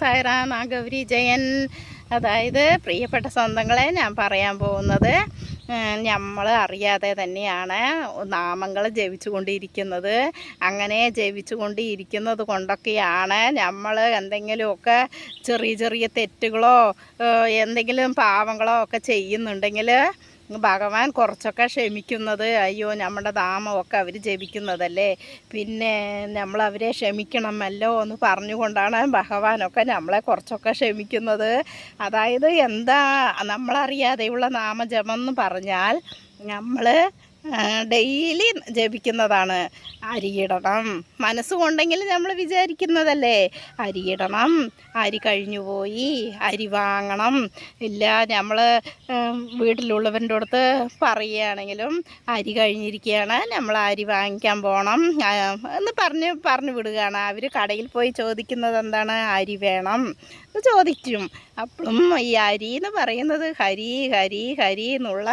സായിറാം ആ ഗൗരി ജയൻ. അതായത് പ്രിയപ്പെട്ട സ്വന്തങ്ങളെ ഞാൻ പറയാൻ പോകുന്നത് നമ്മൾ അറിയാതെ തന്നെയാണ് നാമങ്ങൾ ജപിച്ചുകൊണ്ടിരിക്കുന്നത്. അങ്ങനെ ജപിച്ചുകൊണ്ടിരിക്കുന്നത് കൊണ്ടൊക്കെയാണ് നമ്മൾ എന്തെങ്കിലുമൊക്കെ ചെറിയ ചെറിയ തെറ്റുകളോ എന്തെങ്കിലും പാവങ്ങളോ ഒക്കെ ചെയ്യുന്നുണ്ടെങ്കിൽ ഭഗവാൻ കുറച്ചൊക്കെ ക്ഷമിക്കുന്നത്. അയ്യോ നമ്മുടെ നാമമൊക്കെ അവർ ജപിക്കുന്നതല്ലേ? പിന്നെ നമ്മളവരെ ക്ഷമിക്കണമല്ലോ എന്ന് പറഞ്ഞുകൊണ്ടാണ് ഭഗവാനൊക്കെ നമ്മളെ കുറച്ചൊക്കെ ക്ഷമിക്കുന്നത്. അതായത് എന്താ നമ്മളറിയാതെയുള്ള നാമജപം എന്ന് പറഞ്ഞാൽ നമ്മൾ ഡെയിലി ജപിക്കുന്നതാണ്. അരിയിടണം. മനസ്സുകൊണ്ടെങ്കിൽ നമ്മൾ വിചാരിക്കുന്നതല്ലേ? അരിയിടണം. അരി കഴിഞ്ഞു പോയി അരി വാങ്ങണം. ഇല്ല നമ്മൾ വീട്ടിലുള്ളവന്റെ അടുത്ത് പറയുകയാണെങ്കിലും അരി കഴിഞ്ഞിരിക്കുകയാണ്. നമ്മൾ അരി വാങ്ങിക്കാൻ പോകണം എന്ന് പറഞ്ഞ് പറഞ്ഞു വിടുകയാണ്. അവർ കടയിൽ പോയി ചോദിക്കുന്നത് എന്താണ്? അരി വേണം. എന്ന് ചോദിക്കും. അപ്പോഴും ഈ അരി എന്ന് പറയുന്നത് ഹരി ഹരി ഹരി എന്നുള്ള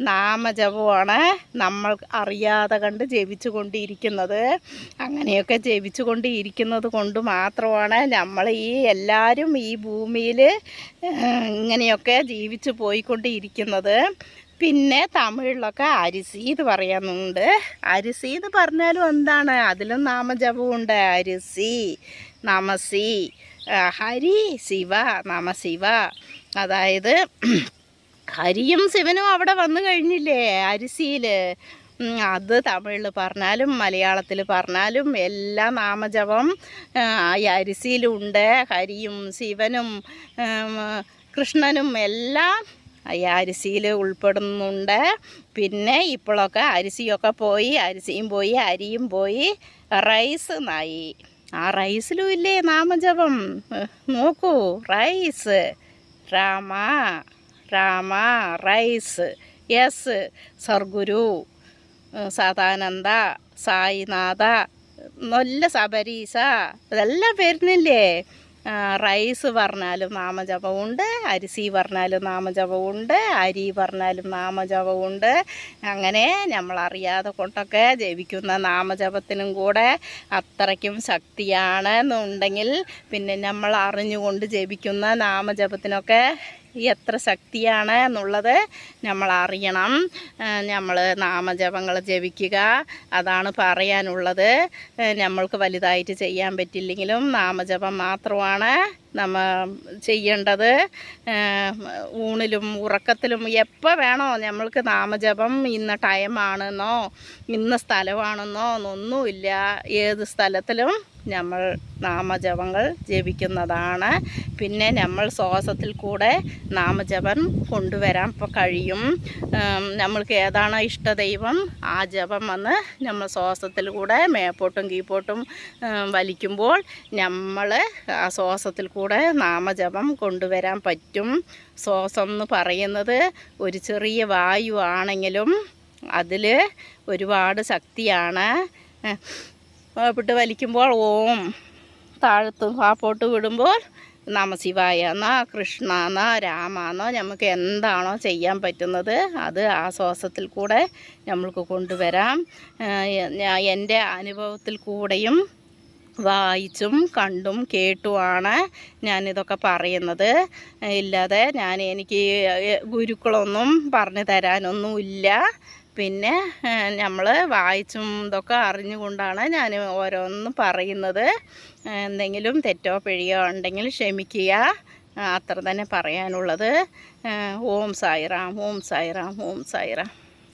നാമജപമാണ് നമ്മൾ അറിയാതെ കണ്ട് ജപിച്ചു കൊണ്ടിരിക്കുന്നത്. അങ്ങനെയൊക്കെ ജപിച്ചു കൊണ്ടിരിക്കുന്നത് കൊണ്ട് മാത്രമാണ് നമ്മൾ ഈ എല്ലാവരും ഈ ഭൂമിയിൽ ഇങ്ങനെയൊക്കെ ജീവിച്ചു പോയിക്കൊണ്ടിരിക്കുന്നത്. പിന്നെ തമിഴിലൊക്കെ അരിസി എന്ന് പറയുന്നുണ്ട്. അരിസി എന്ന് പറഞ്ഞാലും എന്താണ്? അതിലും നാമജപമുണ്ട്. അരിസി നമസി ഹരി ശിവ നമശിവ അതായത് ഹരിയും ശിവനും അവിടെ വന്നു കഴിഞ്ഞില്ലേ അരിസിയിൽ അത് തമിഴിൽ പറഞ്ഞാലും മലയാളത്തിൽ പറഞ്ഞാലും എല്ലാ നാമജപം ഈ അരിസിയിലുണ്ട് ഹരിയും ശിവനും കൃഷ്ണനും എല്ലാം ഈ അരിസിയിൽ ഉൾപ്പെടുന്നുണ്ട്. പിന്നെ ഇപ്പോഴൊക്കെ അരിസിയൊക്കെ പോയി അരിസിയും പോയി അരിയും പോയി റൈസ് നായി. ആ റൈസിലും ഇല്ലേ നാമജപം? നോക്കൂ റൈസ്. രാമ. രാമ റൈസ് എസ് സർഗുരു സദാനന്ദ സായിനാഥ നല്ല സബരീസ ഇതെല്ലാം വരുന്നില്ലേ? റൈസ് പറഞ്ഞാലും നാമജപമുണ്ട് അരിസി പറഞ്ഞാലും നാമജപമുണ്ട് അരി പറഞ്ഞാലും നാമജപമുണ്ട്. അങ്ങനെ നമ്മളറിയാതെ കൊണ്ടൊക്കെ ജപിക്കുന്ന നാമജപത്തിനും കൂടെ അത്രയ്ക്കും ശക്തിയാണെന്നുണ്ടെങ്കിൽ പിന്നെ നമ്മൾ അറിഞ്ഞുകൊണ്ട് ജപിക്കുന്ന നാമജപത്തിനൊക്കെ എത്ര ശക്തിയാണ് എന്നുള്ളത് നമ്മൾ അറിയണം നമ്മൾ നാമജപങ്ങൾ ജപിക്കുക അതാണ് പറയാനുള്ളത്. നമ്മൾക്ക് വലുതായിട്ട് ചെയ്യാൻ പറ്റില്ലെങ്കിലും നാമജപം മാത്രമാണ് നമ്മ ചെയ്യേണ്ടത്. ഊണിലും ഉറക്കത്തിലും എപ്പോൾ വേണോ നമ്മൾക്ക് നാമജപം ഇന്ന ടൈമാണെന്നോ ഇന്ന സ്ഥലമാണെന്നോ എന്നൊന്നുമില്ല ഏത് സ്ഥലത്തിലും നമ്മൾ നാമജപങ്ങൾ ജപിക്കുന്നതാണ്. പിന്നെ നമ്മൾ ശ്വാസത്തിൽ കൂടെ നാമജപം കൊണ്ടുവരാൻ കഴിയും. നമ്മൾക്ക് ഏതാണോ ഇഷ്ടദൈവം ആ ജപം വന്ന് നമ്മൾ ശ്വാസത്തിൽ കൂടെ മേപ്പോട്ടും കീപ്പോട്ടും വലിക്കുമ്പോൾ നമ്മൾ ആ ശ്വാസത്തിൽ കൂടെ നാമജപം കൊണ്ടുവരാൻ പറ്റും. ശ്വാസം എന്ന് പറയുന്നത് ഒരു ചെറിയ വായു ആണെങ്കിലും അതിൽ ഒരുപാട് ശക്തിയാണ്. വിട്ട് വലിക്കുമ്പോൾ ഓം. താഴത്ത് പാപ്പോട്ട് വിടുമ്പോൾ നമശിവായ എന്നോ കൃഷ്ണ എന്നോ രാമ എന്നോ നമുക്ക് എന്താണോ ചെയ്യാൻ പറ്റുന്നത് അത് ആ ശ്വാസത്തിൽ കൂടെ നമ്മൾക്ക് കൊണ്ടുവരാം. എന്റെ അനുഭവത്തിൽ കൂടെയും വായിച്ചും കണ്ടും കേട്ടുമാണ് ഞാനിതൊക്കെ പറയുന്നത്. ഇല്ലാതെ ഞാൻ എനിക്ക് ഗുരുക്കളൊന്നും പറഞ്ഞു തരാനൊന്നുമില്ല. പിന്നെ നമ്മൾ വായിച്ചും ഇതൊക്കെ അറിഞ്ഞുകൊണ്ടാണ് ഞാൻ ഓരോന്നും പറയുന്നത്. എന്തെങ്കിലും തെറ്റോ പിഴയോ ഉണ്ടെങ്കിൽ ക്ഷമിക്കുക. അത്ര തന്നെ പറയാനുള്ളത്. ഓം സായിറാം ഓം സായിറാം ഓം സായിറാം